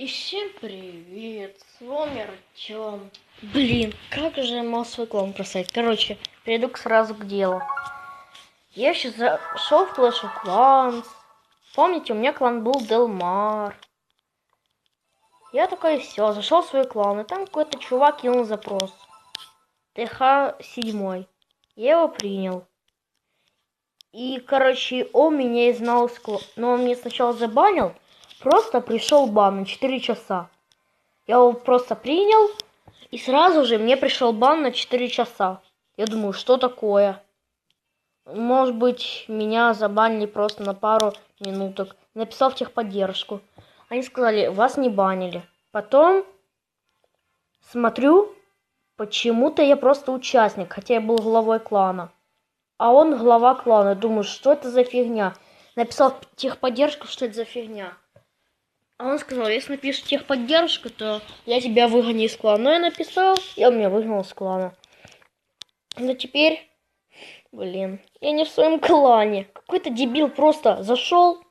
И всем привет, с вами Артем. Блин, как же я мог свой клон бросать? Короче, перейду сразу к делу. Я сейчас зашел в Clash of Clans. Помните, у меня клан был Делмар. Я такой, все, зашел в свой клан, и там какой-то чувак кинул запрос. ТХ-7. Я его принял. И, короче, он меня изгнал из клана. Но он меня сначала забанил, просто пришел бан на 4 часа. Я его просто принял, и сразу же мне пришел бан на 4 часа. Я думаю, что такое? Может быть, меня забанили просто на пару минуток. Написал в техподдержку. Они сказали, вас не банили. Потом смотрю, почему-то я просто участник, хотя я был главой клана. А он глава клана. Думаю, что это за фигня? Написал в техподдержку, что это за фигня. А он сказал, если напишешь техподдержку, то я тебя выгоню из клана. Но я написал, и он меня выгнал из клана. Но теперь, блин, я не в своем клане. Какой-то дебил просто зашел,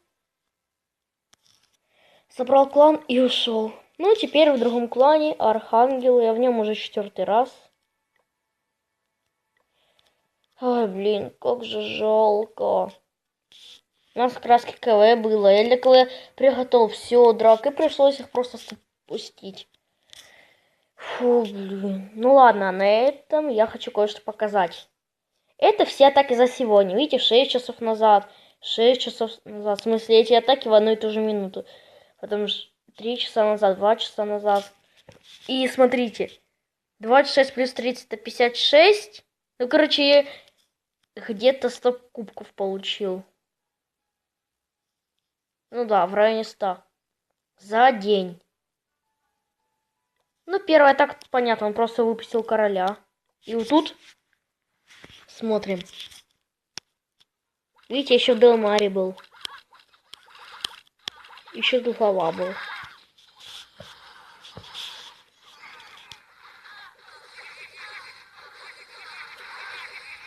собрал клан и ушел. Ну, теперь в другом клане Архангел, я в нем уже четвертый раз. Ой, блин, как же жалко. У нас как раз КВ было. Для КВ приготовил все, драк, и пришлось их просто спустить. Фу, блин. Ну ладно, на этом я хочу кое-что показать. Это все атаки за сегодня. Видите, 6 часов назад, 6 часов назад. В смысле, эти атаки в одну и ту же минуту. Потому что 3 часа назад, 2 часа назад. И смотрите, 26 плюс 30 это 56. Ну, короче, где-то 100 кубков получил. Ну да, в районе 100. За день. Ну, первая так понятно, он просто выпустил короля. И вот тут смотрим. Видите, еще в Делмаре был. Еще глава был.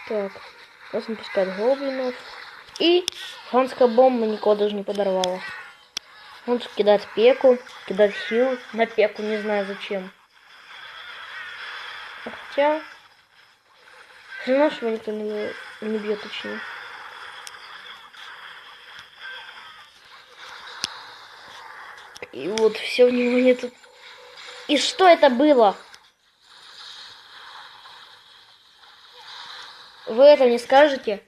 Так, можно пускать гоблинов. И фанская бомба никого даже не подорвала. Он тут кидает пеку, кидает хил на пеку, не знаю зачем. Хотя... Все равно, никто не, не бьет точнее. И вот все внимание тут. И что это было? Вы это не скажете?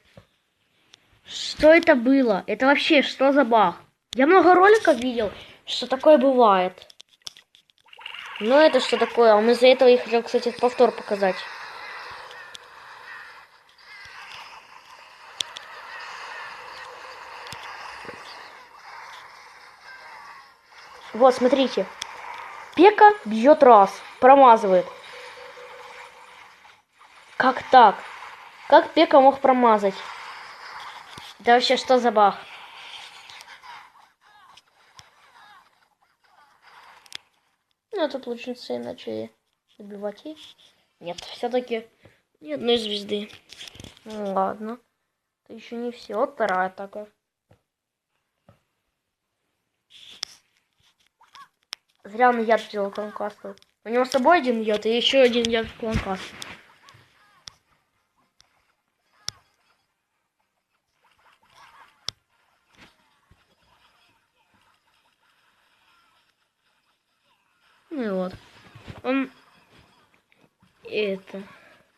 Что это было? Это вообще что за баг? Я много роликов видел, что такое бывает. Но это что такое? Он из-за этого я хотел, кстати, повтор показать. Вот, смотрите. Пека бьет раз, промазывает. Как так? Как Пека мог промазать? Да вообще, что за баг? Ну, тут лучницы начали убивать их. Нет, все-таки ни одной звезды. Ну, ладно. Это еще не все. Вот вторая атака. Зря он яд взял кланкасту. У него с собой один яд и еще один яд в кланкасту. Ну и вот. Он это.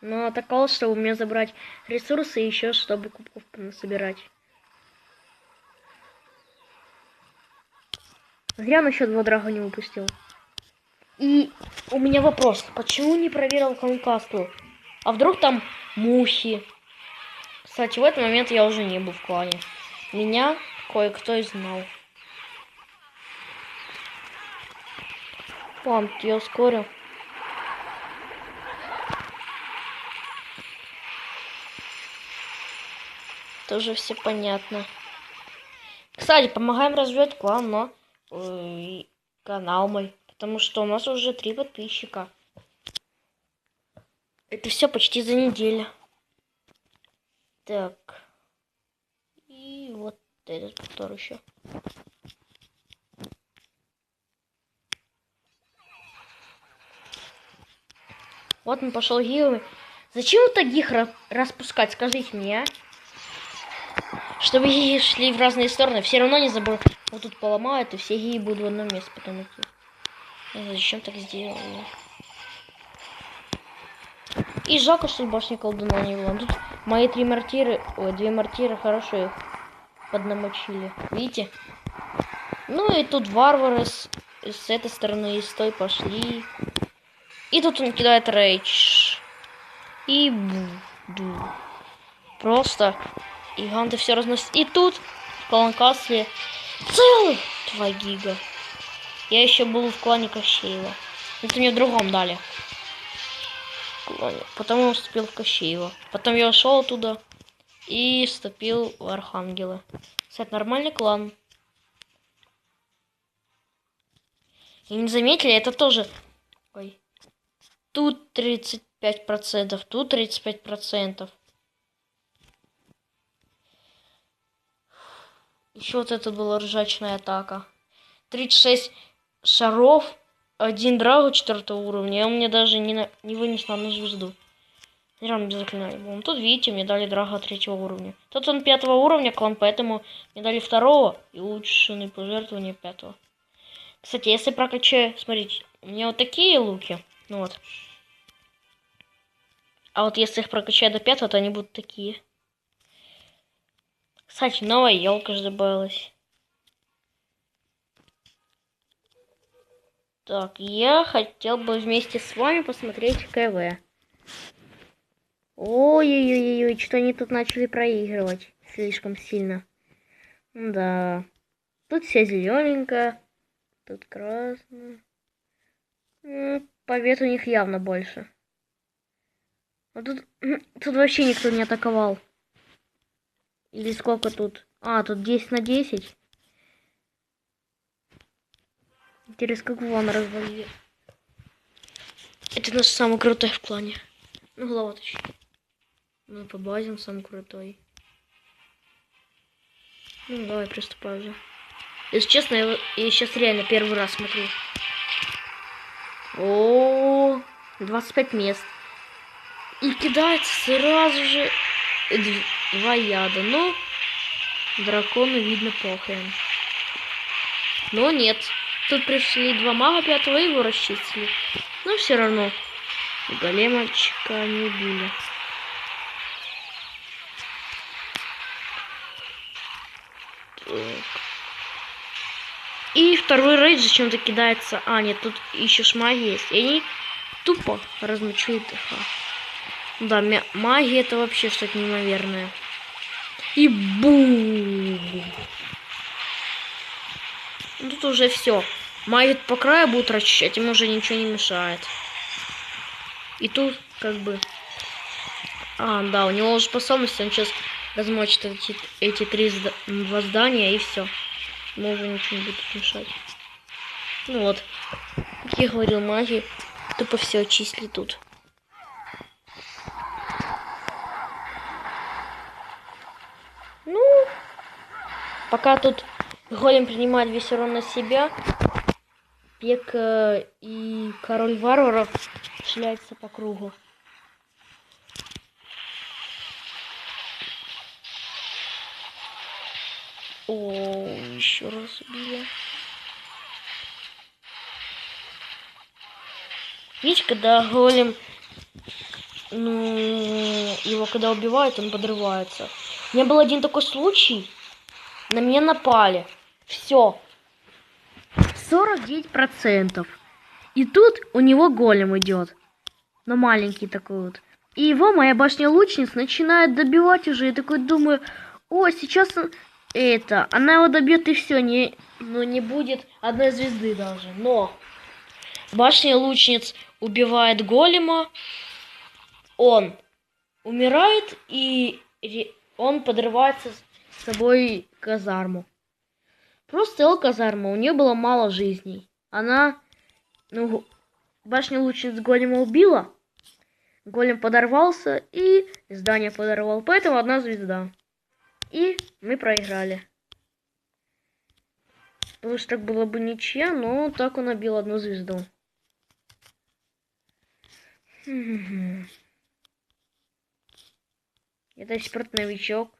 Но атаковал, чтобы у меня забрать ресурсы и еще чтобы кубков собирать. Зря он еще два драга не выпустил. И у меня вопрос. Почему не проверил конкасту? А вдруг там мухи? Кстати, в этот момент я уже не был в клане. Меня кое-кто и знал. Ладно, я ускорю. Тоже все понятно. Кстати, помогаем развивать клан, но э, канал мой. Потому что у нас уже три подписчика. Это все почти за неделю. Так. И вот этот повтор еще. Вот он пошел гигами. Зачем вот так гиг ра- распускать, скажите мне, а? Чтобы гиги шли в разные стороны. Все равно не забыл. Вот тут поломают, и все гиги будут в одном месте потом идти. Зачем так сделали? И жалко, что башни колдуна не было. Тут мои три мортиры, ой, две мортиры хорошо их поднамочили. Видите? Ну и тут варвары с, с этой стороны и с той пошли. И тут он кидает рейдж. И буду. Просто гиганты все разносят. И тут в Каланкасле целых два гига. Я еще был в клане Кощеева. Это мне в другом дали. Клане. Потом я вступил в Кощеева. Потом я ушел оттуда и вступил в Архангелы. Кстати, нормальный клан. И не заметили, это тоже... Тут 35%, тут 35%. Еще вот это была ржачная атака. 36 шаров, один драгу четвертого уровня. И он мне даже не, на- не вынес на одну звезду. Реально без заклинаний был. Ну, Тут, видите, мне дали драга третьего уровня. Тут он пятого уровня клан, поэтому мне дали второго и улучшенные пожертвования пятого. Кстати, если прокачаю, смотрите, у меня вот такие луки. Ну вот. А вот если их прокачаю до пятого, то они будут такие. Кстати, новая елка же добавилась. Так, я хотел бы вместе с вами посмотреть КВ. Ой-ой-ой, что они тут начали проигрывать слишком сильно. Да. Тут все зелененько, тут красно. М, Побед у них явно больше. А тут, тут вообще никто не атаковал. Или сколько тут? А, тут 10 на 10. Интересно, как вон развалили. Это наш самый крутой в клане. Ну, глава точнее. Ну, по базе самый крутой. Ну, давай, приступай уже. Если честно, я, я сейчас реально первый раз смотрю. О, 25 мест. И кидается сразу же два яда. Ну, дракону видно похрен. Но нет. Тут пришли два мага пятого и его расчистили. Но все равно. Големочка не убили. Так. И второй рейд зачем-то кидается. А, нет, тут еще ж магия есть. И они тупо размочуют их. А. Да, магия это вообще что-то неимоверное. И бум! Ну, Тут уже все. Маги по краю будут расчищать, им уже ничего не мешает. И тут как бы... А, да, у него уже способность, он сейчас размочит эти, эти три здания и все. Ему уже ничего не будет мешать. Ну вот. Как я говорил, маги тупо все очистили тут. Ну, пока тут голем принимает весь урон на себя, Пек э, и король варваров шляются по кругу. О, еще раз убили. Видите, когда голем, ну, его когда убивают, он подрывается. У меня был один такой случай, на меня напали. Все. 49%. И тут у него голем идет. Но маленький такой вот. И его моя башня лучниц начинает добивать уже. Я такой думаю, о, сейчас это, она его добьет и все, не, ну не будет одной звезды даже. Но башня лучниц убивает голема, он умирает и он подрывается с собой казарму. Просто стояла казарма, у нее было мало жизней. Она, ну, башню лучниц голема убила, голем подорвался и здание подорвал, поэтому одна звезда. И мы проиграли. Потому что так было бы ничья, но так он набил одну звезду. Это спиртновичок.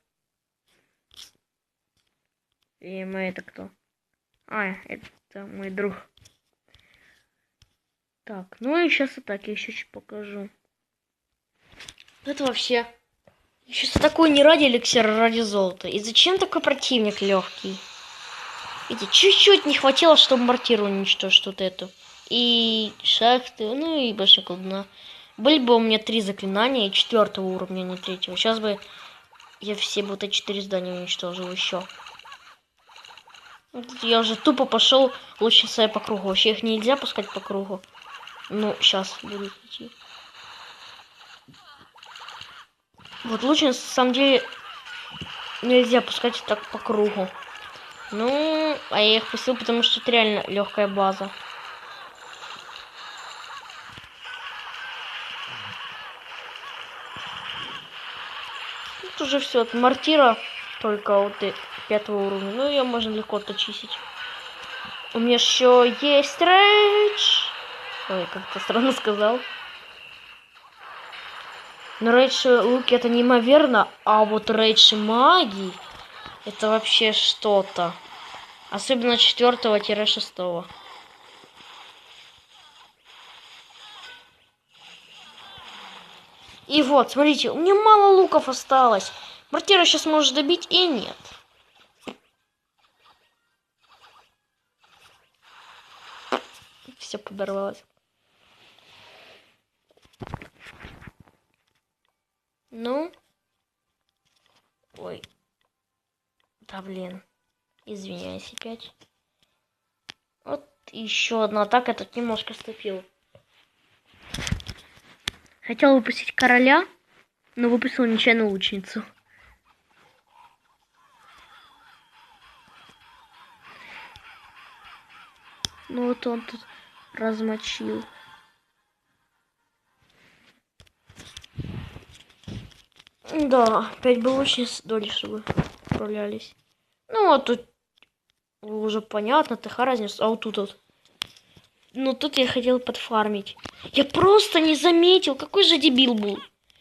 И мы это кто? А, это мой друг. Так, ну и сейчас я еще чуть покажу. Это вообще... Сейчас такой не ради эликсира, а ради золота. И зачем такой противник легкий? Видите, чуть-чуть не хватило, чтобы мортиру уничтожить вот эту. И шахты, ну и больше колдуна. Были бы у меня три заклинания и четвертого уровня, не третьего. Сейчас бы я все бы вот эти четыре здания уничтожил еще. Я уже тупо пошел лучше свои по кругу. Вообще их нельзя пускать по кругу. Ну, сейчас буду идти. Вот лучше, на самом деле, нельзя пускать так по кругу. Ну, а я их пустил, потому что это реально легкая база. Тут уже все от мортира, только вот и пятого уровня. Ну, ее можно легко точисить. У меня еще есть рейдж. Ой, как-то странно сказал. Но рейдж луки это неимоверно, а вот рейдж магии это вообще что-то. Особенно четвертого-шестого. И вот, смотрите, у меня мало луков осталось. Мортира сейчас может добить и нет. Все подорвалось. Ну. Ой. Да блин. Извиняюсь опять. Вот еще одна атака тут немножко ступил. Хотел выпустить короля, но выпустил нечаянно лучницу. Ну вот он тут размочил. Да, опять бы очень доли, чтобы справлялись. Ну, а тут уже понятно, ТХ разница. А вот тут вот. Ну, тут я хотел подфармить. Я просто не заметил, какой же дебил был.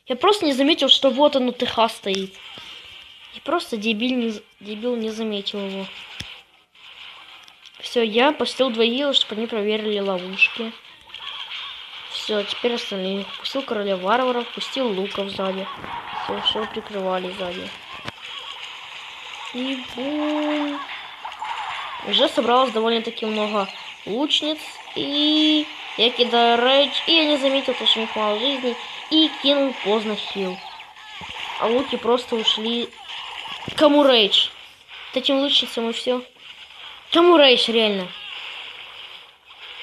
Я просто не заметил, что вот оно ТХ стоит. И просто дебил не, дебил не заметил его. Все, я пустил двоих, чтобы они проверили ловушки. Все, теперь остальные. Пустил короля варваров, пустил луков сзади. Все, все прикрывали сзади. И бум. Уже собралось довольно-таки много лучниц. И я кидаю рейдж. И я не заметил, что у них мало жизни. И кинул поздно хил. А луки просто ушли. Кому рейдж? Этим лучницам и все. Кому рейдж, реально?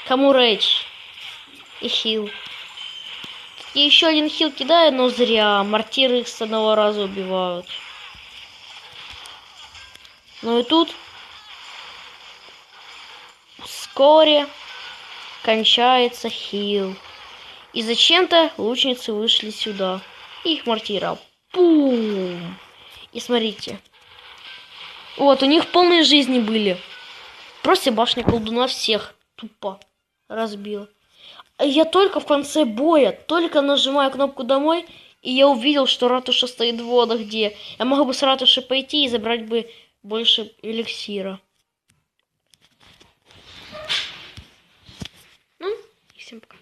Кому рейдж? И хил. И еще один хил кидаю, но зря. Мортиры их с одного раза убивают. Ну и тут вскоре кончается хил. И зачем-то лучницы вышли сюда. Их мортира. Пум! И смотрите. Вот, у них полные жизни были. Просто башня колдуна всех тупо разбил. А я только в конце боя, только нажимаю кнопку домой, и я увидел, что ратуша стоит в водах, где я могу бы с ратуши пойти и забрать бы больше эликсира. Ну, и всем пока.